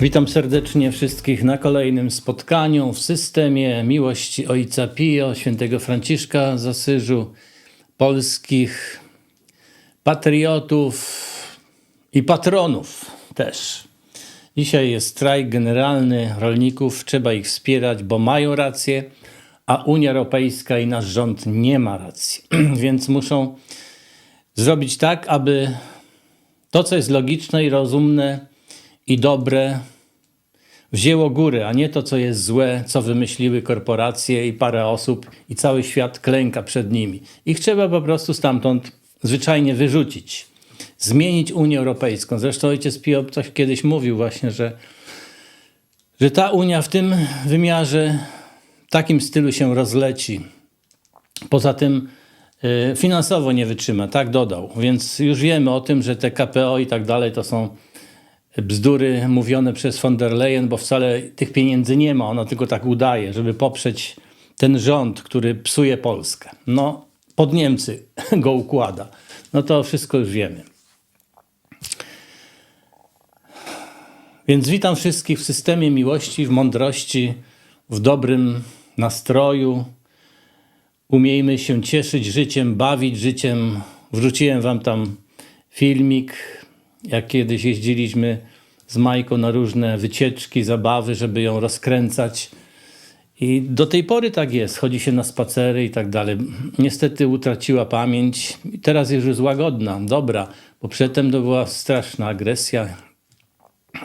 Witam serdecznie wszystkich na kolejnym spotkaniu w systemie miłości Ojca Pio, świętego Franciszka z Asyżu, polskich patriotów i patronów też. Dzisiaj jest strajk generalny rolników, trzeba ich wspierać, bo mają rację, a Unia Europejska i nasz rząd nie ma racji. Więc muszą zrobić tak, aby to, co jest logiczne i rozumne i dobre, wzięło górę, a nie to, co jest złe, co wymyśliły korporacje i parę osób, i cały świat klęka przed nimi. Ich trzeba po prostu stamtąd zwyczajnie wyrzucić, zmienić Unię Europejską. Zresztą ojciec Pio coś kiedyś mówił właśnie, że, że ta Unia w tym wymiarze, w takim stylu się rozleci. Poza tym y, finansowo nie wytrzyma, tak dodał. Więc już wiemy o tym, że te KPO i tak dalej to są bzdury mówione przez von der Leyen, bo wcale tych pieniędzy nie ma. Ona tylko tak udaje, żeby poprzeć ten rząd, który psuje Polskę. No, pod Niemcy go układa. No to wszystko już wiemy. Więc witam wszystkich w systemie miłości, w mądrości, w dobrym nastroju. Umiejmy się cieszyć życiem, bawić życiem. Wrzuciłem wam tam filmik, jak kiedyś jeździliśmy z Majką na różne wycieczki, zabawy, żeby ją rozkręcać. I do tej pory tak jest. Chodzi się na spacery i tak dalej. Niestety utraciła pamięć. I teraz już jest łagodna, dobra, bo przedtem to była straszna agresja,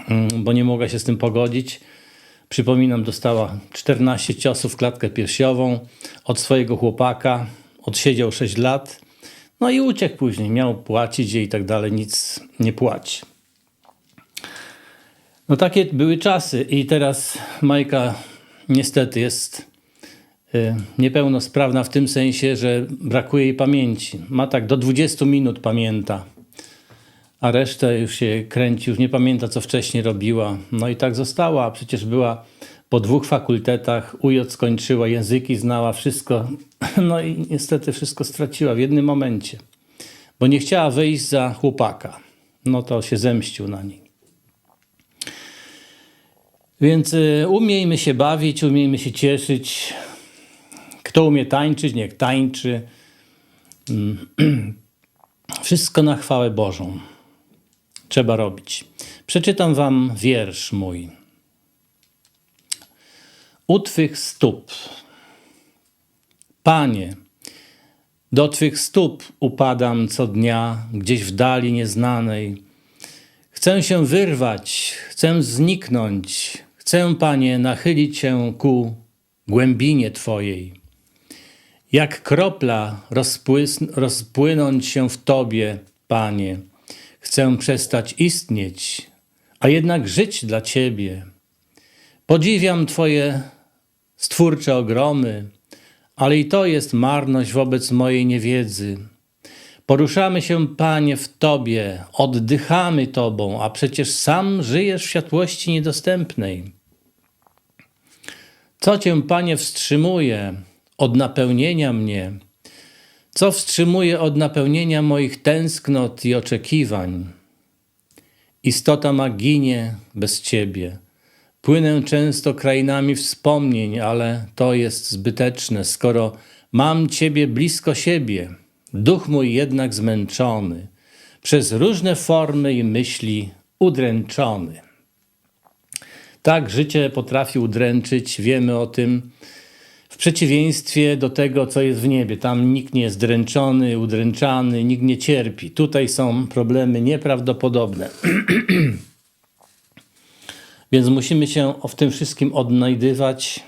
mm, bo nie mogła się z tym pogodzić. Przypominam, dostała 14 ciosów w klatkę piersiową od swojego chłopaka. Odsiedział 6 lat. No i uciekł później. Miał płacić jej i tak dalej. Nic nie płaci. No takie były czasy i teraz Majka niestety jest y, niepełnosprawna w tym sensie, że brakuje jej pamięci. Ma tak do 20 minut pamięta, a resztę już się kręci, już nie pamięta co wcześniej robiła. No i tak została, przecież była po dwóch fakultetach, UJ skończyła, języki znała, wszystko. No i niestety wszystko straciła w jednym momencie, bo nie chciała wyjść za chłopaka. No to się zemścił na niej. Więc y, umiejmy się bawić, umiejmy się cieszyć. Kto umie tańczyć, niech tańczy. Mm. Wszystko na chwałę Bożą trzeba robić. Przeczytam wam wiersz mój. U Twych stóp. Panie, do Twych stóp upadam co dnia, gdzieś w dali nieznanej. Chcę się wyrwać, chcę zniknąć, chcę, Panie, nachylić się ku głębinie Twojej. Jak kropla rozpłys- rozpłynąć się w Tobie, Panie. Chcę przestać istnieć, a jednak żyć dla Ciebie. Podziwiam Twoje stwórcze ogromy, ale i to jest marność wobec mojej niewiedzy. Poruszamy się, Panie, w Tobie, oddychamy Tobą, a przecież sam żyjesz w światłości niedostępnej. Co Cię, Panie, wstrzymuje od napełnienia mnie? Co wstrzymuje od napełnienia moich tęsknot i oczekiwań? Istota ma ginie bez Ciebie. Płynę często krainami wspomnień, ale to jest zbyteczne, skoro mam Ciebie blisko siebie. Duch mój jednak zmęczony, przez różne formy i myśli udręczony. Tak, życie potrafi udręczyć, wiemy o tym, w przeciwieństwie do tego, co jest w niebie. Tam nikt nie jest dręczony, udręczany, nikt nie cierpi. Tutaj są problemy nieprawdopodobne. Więc musimy się w tym wszystkim odnajdywać,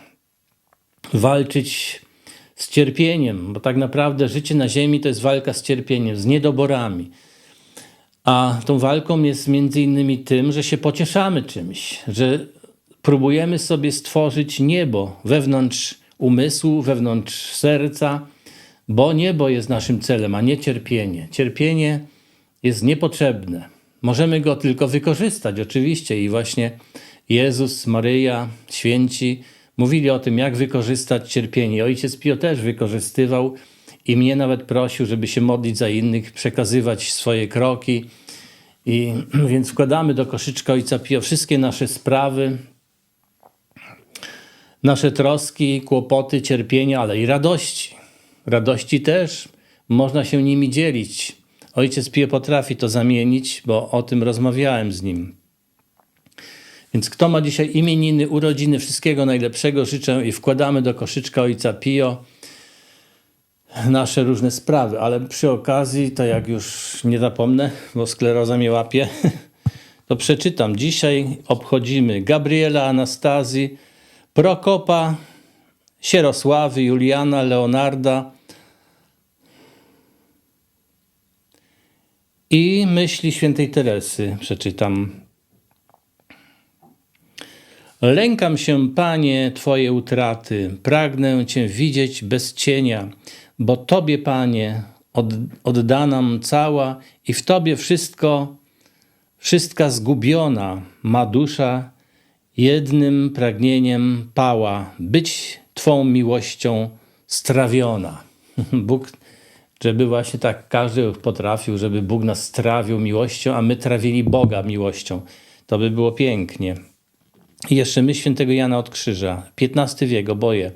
walczyć z cierpieniem, bo tak naprawdę życie na Ziemi to jest walka z cierpieniem, z niedoborami. A tą walką jest między innymi tym, że się pocieszamy czymś, że próbujemy sobie stworzyć niebo wewnątrz umysłu, wewnątrz serca, bo niebo jest naszym celem, a nie cierpienie. Cierpienie jest niepotrzebne. Możemy go tylko wykorzystać, oczywiście, i właśnie Jezus, Maryja, święci mówili o tym, jak wykorzystać cierpienie. Ojciec Pio też wykorzystywał i mnie nawet prosił, żeby się modlić za innych, przekazywać swoje kroki I więc wkładamy do koszyczka Ojca Pio wszystkie nasze sprawy, nasze troski, kłopoty, cierpienia, ale i radości. Radości też można się nimi dzielić. Ojciec Pio potrafi to zamienić, bo o tym rozmawiałem z nim. Więc kto ma dzisiaj imieniny, urodziny, wszystkiego najlepszego życzę i wkładamy do koszyczka Ojca Pio nasze różne sprawy. Ale przy okazji, to jak już nie zapomnę, bo skleroza mnie łapie, to przeczytam. Dzisiaj obchodzimy Gabriela Anastazji, Prokopa, Sierosławy, Juliana, Leonarda i myśli świętej Teresy przeczytam. Lękam się, Panie, Twoje utraty, pragnę Cię widzieć bez cienia, bo Tobie, Panie, od, oddanam cała i w Tobie wszystko, wszystka zgubiona ma dusza, jednym pragnieniem pała, być Twą miłością strawiona. Bóg, żeby właśnie tak każdy potrafił, żeby Bóg nas strawił miłością, a my trawili Boga miłością. To by było pięknie. I jeszcze my świętego Jana od Krzyża, XV wiek, oboje.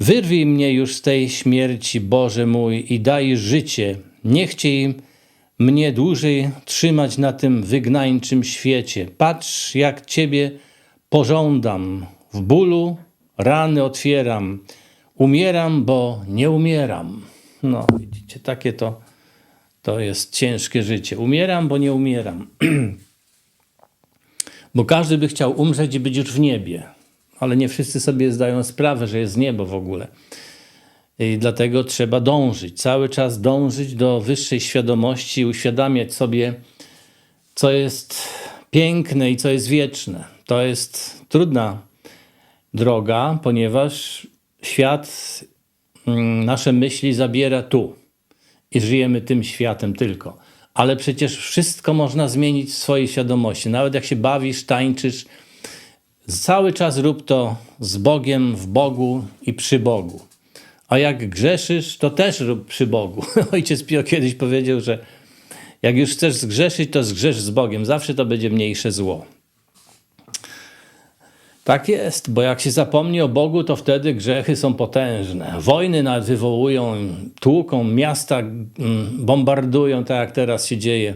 Wyrwij mnie już z tej śmierci, Boże mój, i daj życie. Nie chciej mnie dłużej trzymać na tym wygnańczym świecie. Patrz, jak Ciebie pożądam. W bólu rany otwieram. Umieram, bo nie umieram. No, widzicie, takie to, to jest ciężkie życie. Umieram, bo nie umieram. Bo każdy by chciał umrzeć i być już w niebie, ale nie wszyscy sobie zdają sprawę, że jest niebo w ogóle. I dlatego trzeba dążyć, cały czas dążyć do wyższej świadomości, uświadamiać sobie, co jest piękne i co jest wieczne. To jest trudna droga, ponieważ świat, nasze myśli zabiera tu i żyjemy tym światem tylko ale przecież wszystko można zmienić w swojej świadomości. Nawet jak się bawisz, tańczysz, cały czas rób to z Bogiem, w Bogu i przy Bogu. A jak grzeszysz, to też rób przy Bogu. Ojciec Pio kiedyś powiedział, że jak już chcesz zgrzeszyć, to zgrzesz z Bogiem. Zawsze to będzie mniejsze zło. Tak jest, bo jak się zapomni o Bogu, to wtedy grzechy są potężne. Wojny nawet wywołują, tłuką, miasta mm, bombardują, tak jak teraz się dzieje.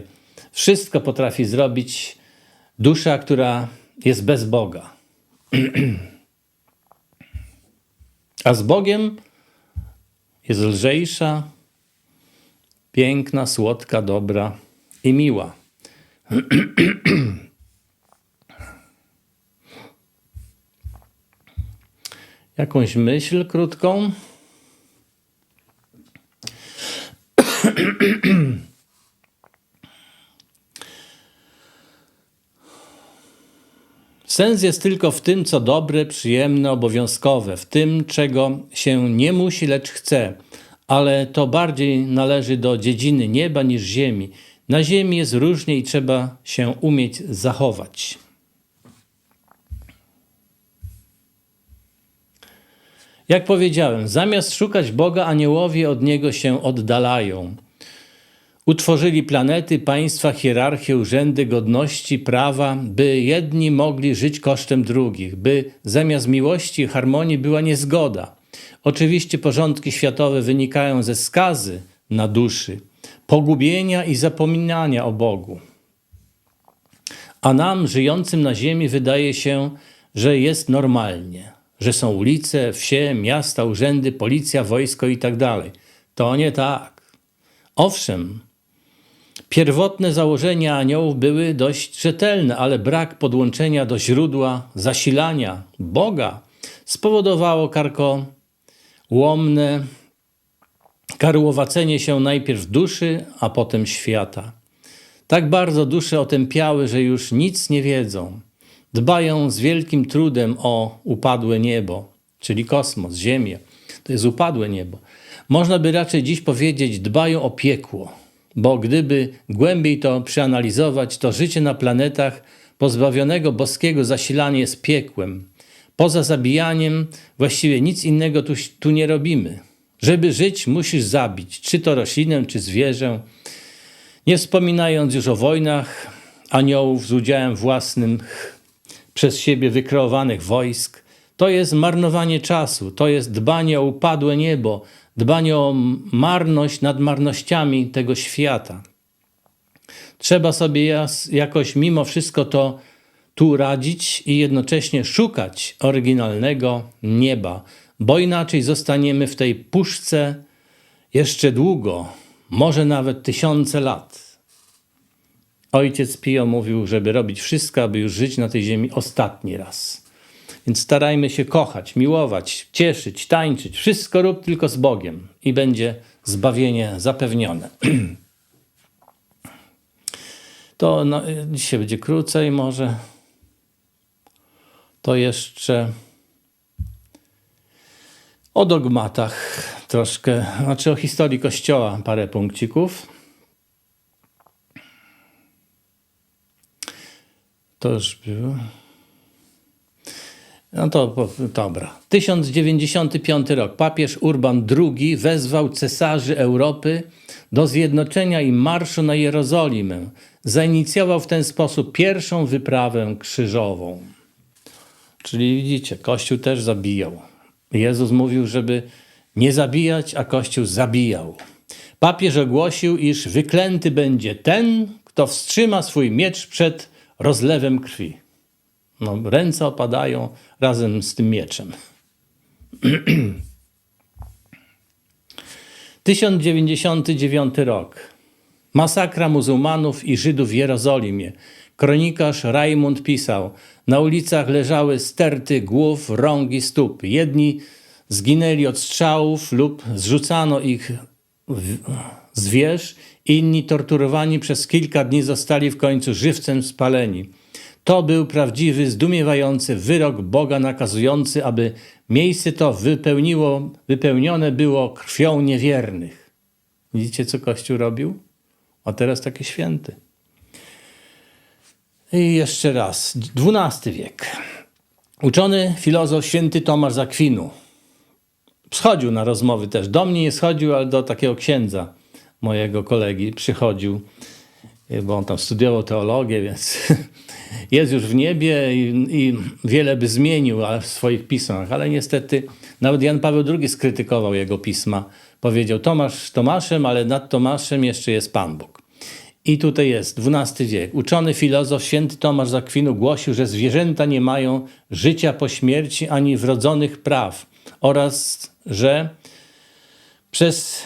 Wszystko potrafi zrobić dusza, która jest bez Boga. A z Bogiem jest lżejsza, piękna, słodka, dobra i miła. jakąś myśl krótką. Sens jest tylko w tym, co dobre, przyjemne, obowiązkowe, w tym, czego się nie musi, lecz chce, ale to bardziej należy do dziedziny nieba niż ziemi. Na ziemi jest różnie i trzeba się umieć zachować. Jak powiedziałem, zamiast szukać Boga, aniołowie od Niego się oddalają. Utworzyli planety, państwa, hierarchię, urzędy, godności, prawa, by jedni mogli żyć kosztem drugich, by zamiast miłości i harmonii była niezgoda. Oczywiście porządki światowe wynikają ze skazy na duszy, pogubienia i zapominania o Bogu. A nam, żyjącym na ziemi, wydaje się, że jest normalnie że są ulice, wsie, miasta, urzędy, policja, wojsko i tak dalej. To nie tak. Owszem, pierwotne założenia aniołów były dość rzetelne, ale brak podłączenia do źródła zasilania Boga spowodowało karko łomne karłowacenie się najpierw duszy, a potem świata. Tak bardzo dusze otępiały, że już nic nie wiedzą. Dbają z wielkim trudem o upadłe niebo, czyli kosmos, Ziemię. To jest upadłe niebo. Można by raczej dziś powiedzieć, dbają o piekło, bo gdyby głębiej to przeanalizować, to życie na planetach pozbawionego boskiego zasilania jest piekłem. Poza zabijaniem właściwie nic innego tu, tu nie robimy. Żeby żyć, musisz zabić, czy to roślinę, czy zwierzę. Nie wspominając już o wojnach aniołów z udziałem własnym przez siebie wykreowanych wojsk, to jest marnowanie czasu, to jest dbanie o upadłe niebo, dbanie o marność nad marnościami tego świata. Trzeba sobie jakoś mimo wszystko to tu radzić i jednocześnie szukać oryginalnego nieba, bo inaczej zostaniemy w tej puszce jeszcze długo, może nawet tysiące lat. Ojciec Pio mówił, żeby robić wszystko, aby już żyć na tej ziemi ostatni raz. Więc starajmy się kochać, miłować, cieszyć, tańczyć. Wszystko rób tylko z Bogiem i będzie zbawienie zapewnione. To no, dzisiaj będzie krócej może. To jeszcze o dogmatach troszkę, znaczy o historii Kościoła parę punkcików. To już było. No to dobra. 1095 rok. Papież Urban II wezwał cesarzy Europy do zjednoczenia i marszu na Jerozolimę. Zainicjował w ten sposób pierwszą wyprawę krzyżową. Czyli widzicie, Kościół też zabijał. Jezus mówił, żeby nie zabijać, a Kościół zabijał. Papież ogłosił, iż wyklęty będzie ten, kto wstrzyma swój miecz przed rozlewem krwi. No, ręce opadają razem z tym mieczem. 1099 rok. Masakra muzułmanów i Żydów w Jerozolimie. Kronikarz Rajmund pisał: Na ulicach leżały sterty głów, rąk i stóp. Jedni zginęli od strzałów lub zrzucano ich z wież, inni torturowani przez kilka dni zostali w końcu żywcem spaleni. To był prawdziwy, zdumiewający wyrok Boga nakazujący, aby miejsce to wypełniło, wypełnione było krwią niewiernych. Widzicie, co Kościół robił? A teraz takie święty. I jeszcze raz, XII wiek. Uczony filozof święty Tomasz z Akwinu. Schodził na rozmowy też. Do mnie nie schodził, ale do takiego księdza, mojego kolegi, przychodził, bo on tam studiował teologię, więc jest już w niebie i, i wiele by zmienił w swoich pismach, ale niestety nawet Jan Paweł II skrytykował jego pisma. Powiedział, Tomasz Tomaszem, ale nad Tomaszem jeszcze jest Pan Bóg. I tutaj jest XII wiek. Uczony filozof święty Tomasz z Akwinu głosił, że zwierzęta nie mają życia po śmierci ani wrodzonych praw oraz, że przez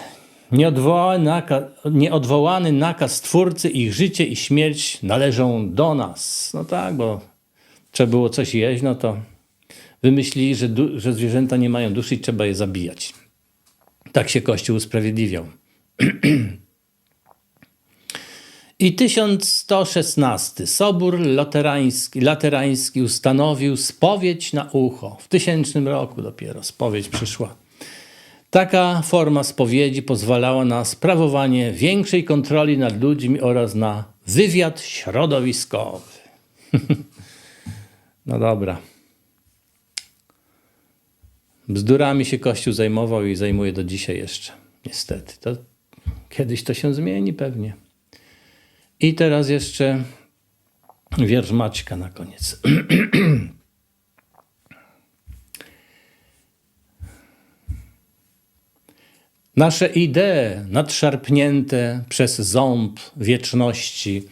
nieodwołany nakaz, Stwórcy ich życie i śmierć należą do nas. No tak, bo trzeba było coś jeść, no to wymyślili, że, że zwierzęta nie mają duszy i trzeba je zabijać. Tak się Kościół usprawiedliwiał. I 1116 Sobór Laterański, Laterański ustanowił spowiedź na ucho. W tysięcznym roku dopiero spowiedź przyszła. Taka forma spowiedzi pozwalała na sprawowanie większej kontroli nad ludźmi oraz na wywiad środowiskowy. no dobra. Bzdurami się Kościół zajmował i zajmuje do dzisiaj jeszcze. Niestety. To kiedyś to się zmieni pewnie. I teraz jeszcze wiersz Maćka na koniec. Nasze idee nadszarpnięte przez ząb wieczności,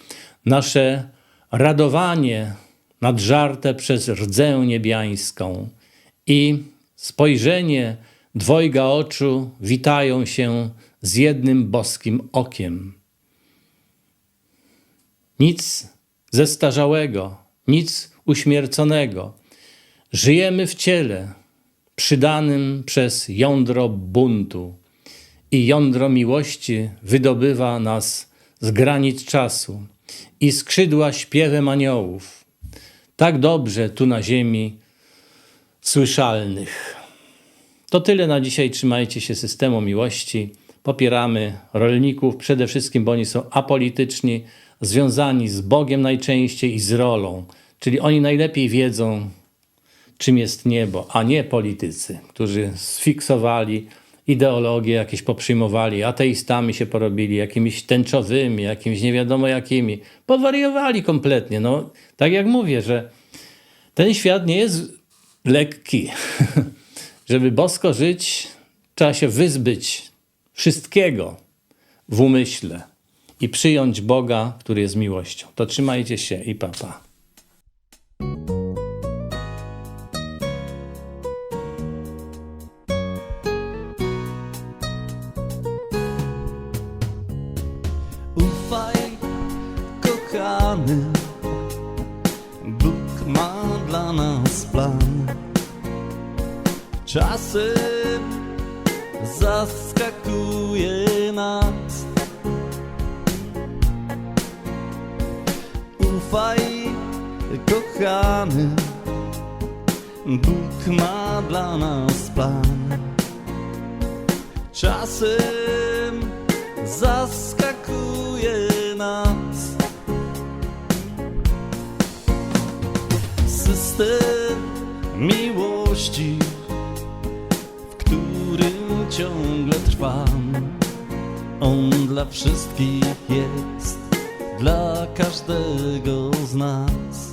nasze radowanie nadżarte przez rdzę niebiańską i spojrzenie dwojga oczu witają się z jednym boskim okiem. Nic zestarzałego, nic uśmierconego. Żyjemy w ciele, przydanym przez jądro buntu. I jądro miłości wydobywa nas z granic czasu i skrzydła śpiewem aniołów. Tak dobrze tu na ziemi słyszalnych. To tyle na dzisiaj. Trzymajcie się systemu miłości. Popieramy rolników, przede wszystkim, bo oni są apolityczni, związani z Bogiem najczęściej i z rolą. Czyli oni najlepiej wiedzą, czym jest niebo, a nie politycy, którzy sfiksowali ideologie jakieś poprzyjmowali, ateistami się porobili, jakimiś tęczowymi, jakimiś nie wiadomo jakimi. Powariowali kompletnie. No, tak jak mówię, że ten świat nie jest lekki. Żeby bosko żyć, trzeba się wyzbyć wszystkiego w umyśle i przyjąć Boga, który jest miłością. To trzymajcie się i papa. Pa. Bóg ma dla nas plan. Czasem zaskakuje nas. Ufaj, kochany, Bóg ma dla nas plan. Czasem zaskakuje nas system miłości, w którym ciągle trwam. On dla wszystkich jest, dla każdego z nas.